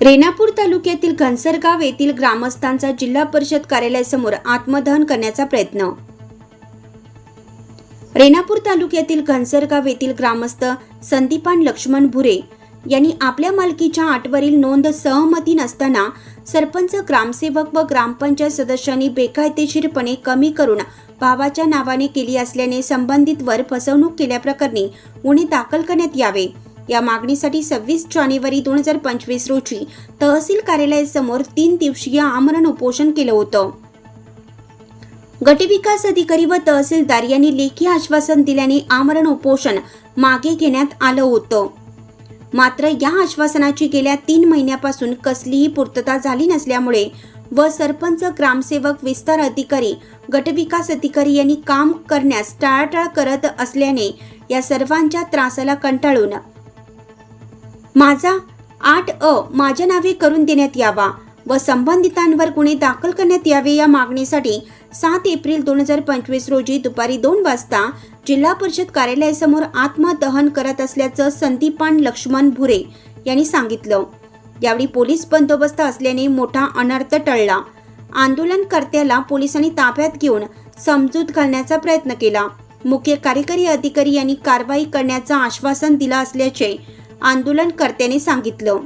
रेणापूर तालुक्यातील घनसरगाव येथील ग्रामस्थांचा जिल्हा परिषद कार्यालयासमोर आत्मदहन करण्याचा प्रयत्न. रेणापूर तालुक्यातील घनसरगाव येथील ग्रामस्थ संदीपान लक्ष्मण भुरे यांनी आपल्या मालकीच्या आठवरील नोंद सहमती नसताना सरपंच ग्रामसेवक व ग्रामपंचायत सदस्यांनी बेकायदेशीरपणे कमी करून भावाच्या नावाने केली असल्याने संबंधितवर फसवणूक केल्याप्रकरणी गुन्हे दाखल करण्यात यावे. या मागणीसाठी सव्वीस जानेवारी दोन हजार पंचवीस रोजी तहसील कार्यालयासमोर तीन दिवसीय आमरण उपोषण केलं होतं. गटविकास अधिकारी व तहसीलदार यांनी लेखी आश्वासन दिल्याने आमरण उपोषण मागे घेण्यात आलं होतं. मात्र या आश्वासनाची गेल्या तीन महिन्यापासून कसलीही पूर्तता झाली नसल्यामुळे व सरपंच ग्रामसेवक विस्तार अधिकारी गटविकास अधिकारी यांनी काम करण्यास टाळाटाळ करत असल्याने या सर्वांच्या त्रासाला कंटाळून माझा आठ अ माझ्या नावे करून देण्यात यावा व संबंधितांवर गुन्हे दाखल करण्यात यावे या मागणीसाठी सात एप्रिल दोन हजार पंचवीस रोजी दुपारी दोन वाजता जिल्हा परिषद कार्यालयासमोर आत्मदहन करत असल्याचं संदीपान लक्ष्मण भुरे यांनी सांगितलं. यावेळी पोलीस बंदोबस्त असल्याने मोठा अनर्थ टळला. आंदोलनकर्त्याला पोलिसांनी ताब्यात घेऊन समजूत घालण्याचा प्रयत्न केला. मुख्य कार्यकारी अधिकारी यांनी कारवाई करण्याचं आश्वासन दिलं असल्याचे आंदोलनकर्त्यांनी सांगितलं.